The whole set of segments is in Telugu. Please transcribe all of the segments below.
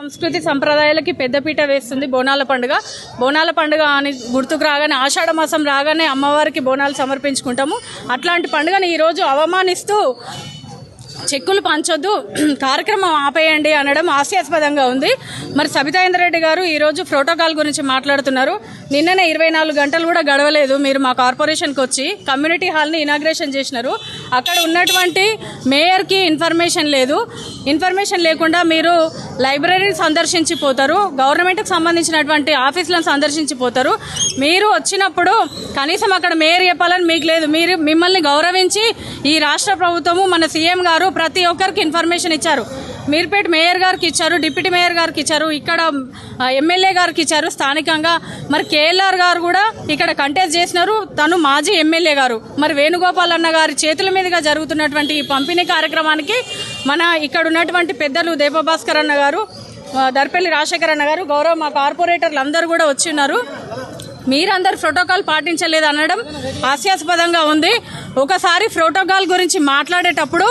సంస్కృతి సంప్రదాయాలకి పెద్దపీట వేస్తుంది బోనాల పండుగ. బోనాల పండుగ అని గుర్తుకు రాగానే ఆషాఢ మాసం రాగానే అమ్మవారికి బోనాలు సమర్పించుకుంటాము. అట్లాంటి పండుగను ఈరోజు అవమానిస్తూ చెక్కులు పంచొద్దు కార్యక్రమం ఆపేయండి అనడం హాస్యాస్పదంగా ఉంది. మరి సబితాయింద్ర రెడ్డి గారు ఈరోజు ప్రోటోకాల్ గురించి మాట్లాడుతున్నారు. నిన్ననే ఇరవై నాలుగు గంటలు కూడా గడవలేదు. మీరు మా కార్పొరేషన్కి వచ్చి కమ్యూనిటీ హాల్ని ఇనాగ్రేషన్ చేసినారు. అక్కడ ఉన్నటువంటి మేయర్కి ఇన్ఫర్మేషన్ లేదు. ఇన్ఫర్మేషన్ లేకుండా మీరు లైబ్రరీని సందర్శించిపోతారు. గవర్నమెంట్కి సంబంధించినటువంటి ఆఫీసులను సందర్శించిపోతారు. మీరు వచ్చినప్పుడు కనీసం అక్కడ మేయర్ చెప్పాలని మీకు లేదు. మీరు మిమ్మల్ని గౌరవించి ఈ రాష్ట్ర ప్రభుత్వము మన సీఎం గారు ప్రతి ఒక్కరికి ఇన్ఫర్మేషన్ ఇచ్చారు. మీర్పేట మేయర్ గారికి ఇచ్చారు డిప్యూటీ మేయర్ గారికి ఇచ్చారు ఇక్కడ ఎమ్మెల్యే గారికి ఇచ్చారు స్థానికంగా. మరి కేఎల్ఆర్ గారు కూడా ఇక్కడ కంటెస్ట్ చేసినారు తను మాజీ ఎమ్మెల్యే గారు. మరి వేణుగోపాల్ అన్న గారి చేతుల మీదుగా జరుగుతున్నటువంటి ఈ పంపిణీ కార్యక్రమానికి మన ఇక్కడ ఉన్నటువంటి పెద్దలు దీపభాస్కర్ అన్న గారు దర్పల్లి రాజశేఖర్ అన్న గారు గౌరవ మా కార్పొరేటర్లు అందరూ కూడా వచ్చి ఉన్నారు. మీరందరు ప్రోటోకాల్ పాటించలేదు అనడం హాస్యాస్పదంగా ఉంది. ఒకసారి ప్రోటోకాల్ గురించి మాట్లాడేటప్పుడు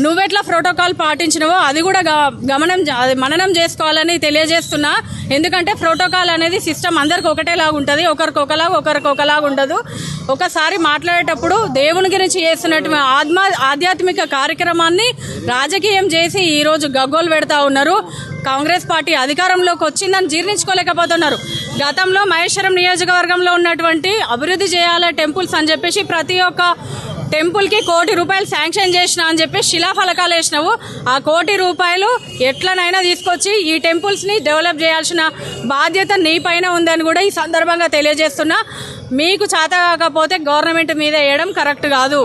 నువ్వెట్లా ప్రోటోకాల్ పాటించినవో అది కూడా గ- గమనం మననం చేసుకోవాలని తెలియజేస్తున్నా. ఎందుకంటే ప్రోటోకాల్ అనేది సిస్టమ్ అందరికి ఒకటేలాగా ఉంటుంది. ఒకరికి ఒకలాగా ఒకరికి ఒకలాగా ఉండదు. ఒకసారి మాట్లాడేటప్పుడు దేవుని గురించి చేస్తున్నటువంటి ఆత్మ ఆధ్యాత్మిక కార్యక్రమాన్ని రాజకీయం చేసి ఈరోజు గగ్గోలు పెడతా ఉన్నారు. కాంగ్రెస్ పార్టీ అధికారంలోకి వచ్చిందని జీర్ణించుకోలేకపోతున్నారు. గతంలో మహేశ్వరం నియోజకవర్గంలో ఉన్నటువంటి అభివృద్ధి చేయాలి టెంపుల్స్ అని చెప్పేసి ప్రతి ఒక్క టెంపుల్కి కోటి రూపాయలు శాంక్షన్ చేసిన అని చెప్పి శిలాఫలకాలు వేసినావు. ఆ కోటి రూపాయలు ఎట్లనైనా తీసుకొచ్చి ఈ టెంపుల్స్ని డెవలప్ చేయాల్సిన బాధ్యత నీ పైన ఉందని కూడా ఈ సందర్భంగా తెలియజేస్తున్నా. మీకు చేత కాకపోతే గవర్నమెంట్ మీద వేయడం కరెక్ట్ కాదు.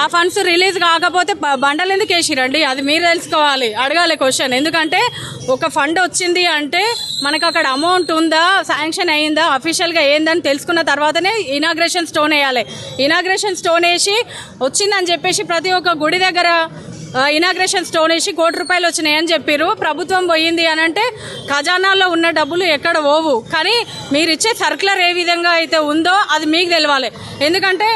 ఆ ఫండ్స్ రిలీజ్ కాకపోతే బండలు ఎందుకు వేసిరండి? అది మీరు తెలుసుకోవాలి అడగాలి క్వశ్చన్ ఎందుకంటే ఒక ఫండ్ వచ్చింది అంటే మనకు అక్కడ అమౌంట్ ఉందా శాంక్షన్ అయిందా అఫీషియల్గా ఏందని తెలుసుకున్న తర్వాతనే ఇనాగ్రేషన్ స్టోన్ వేయాలి. ఇనాగ్రేషన్ స్టోన్ వేసి వచ్చిందని చెప్పేసి ప్రతి ఒక్క గుడి దగ్గర ఇనాగ్రేషన్ స్టోన్ వేసి కోటి రూపాయలు వచ్చినాయని చెప్పారు ప్రభుత్వం పోయింది అని అంటే ఖజానాలో ఉన్న డబ్బులు ఎక్కడ పోవు. కానీ మీరు ఇచ్చే సర్కులర్ ఏ విధంగా అయితే ఉందో అది మీకు తెలవాలి. ఎందుకంటే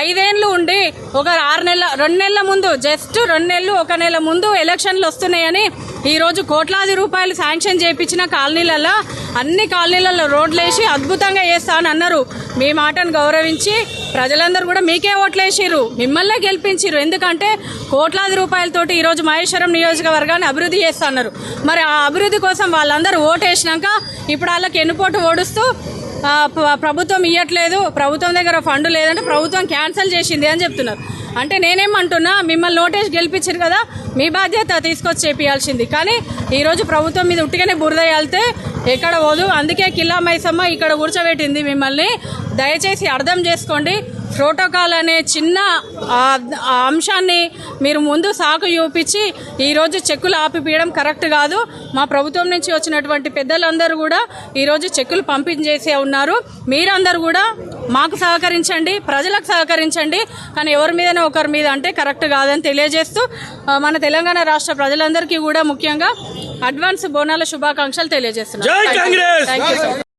ఐదేళ్ళు ఉండి ఒక ఆరు నెలల రెండు నెలల ముందు జస్ట్ రెండు నెలలు ఒక నెల ముందు ఎలక్షన్లు వస్తున్నాయని ఈ రోజు కోట్లాది రూపాయలు శాంక్షన్ చేయించిన కాలనీలలో అన్ని కాలనీలలో రోడ్లు వేసి అద్భుతంగా వేస్తా అని అన్నారు. మీ మాటను గౌరవించి ప్రజలందరూ కూడా మీకే ఓట్లేసిర్రు. మిమ్మల్నే గెలిపించిర్రు. ఎందుకంటే కోట్లాది రూపాయలతోటి ఈరోజు మహేశ్వరం నియోజకవర్గాన్ని అభివృద్ధి చేస్తున్నారు మరి ఆ అభివృద్ధి కోసం వాళ్ళందరూ ఓటేసినాక ఇప్పుడు వాళ్ళకి ఎన్నుపోటు ఓడుస్తూ ప్రభుత్వం ఇవ్వట్లేదు ప్రభుత్వం దగ్గర ఫండ్ లేదంటే ప్రభుత్వం క్యాన్సిల్ చేసింది అని చెప్తున్నారు. అంటే నేనేమంటున్నా మిమ్మల్ని నోటీస్ గెలిపించారు కదా మీ బాధ్యత తీసుకొచ్చి చేపియాల్సింది. కానీ ఈరోజు ప్రభుత్వం మీద ఉట్టిగానే బురద వెళ్తే ఎక్కడ పోదు. అందుకే కిల్లా మైసమ్మ ఇక్కడ కూర్చోబెట్టింది మిమ్మల్ని. దయచేసి అర్థం చేసుకోండి. ప్రోటోకాల్ అనే చిన్న ఆ అంశాన్ని మీరు ముందు సాకు చూపించి ఈరోజు చెక్కులు ఆపిపీయడం కరెక్ట్ కాదు. మా ప్రభుత్వం నుంచి వచ్చినటువంటి పెద్దలందరూ కూడా ఈరోజు చెక్కులు పంపించేసే ఉన్నారు. మీరందరూ కూడా మాకు సహకరించండి ప్రజలకు సహకరించండి. కానీ ఎవరి మీదనే ఒకరి మీద అంటే కరెక్ట్ కాదని తెలియజేస్తూ మన తెలంగాణ రాష్ట్ర ప్రజలందరికీ కూడా ముఖ్యంగా అడ్వాన్స్ బోనాల శుభాకాంక్షలు తెలియజేస్తున్నాను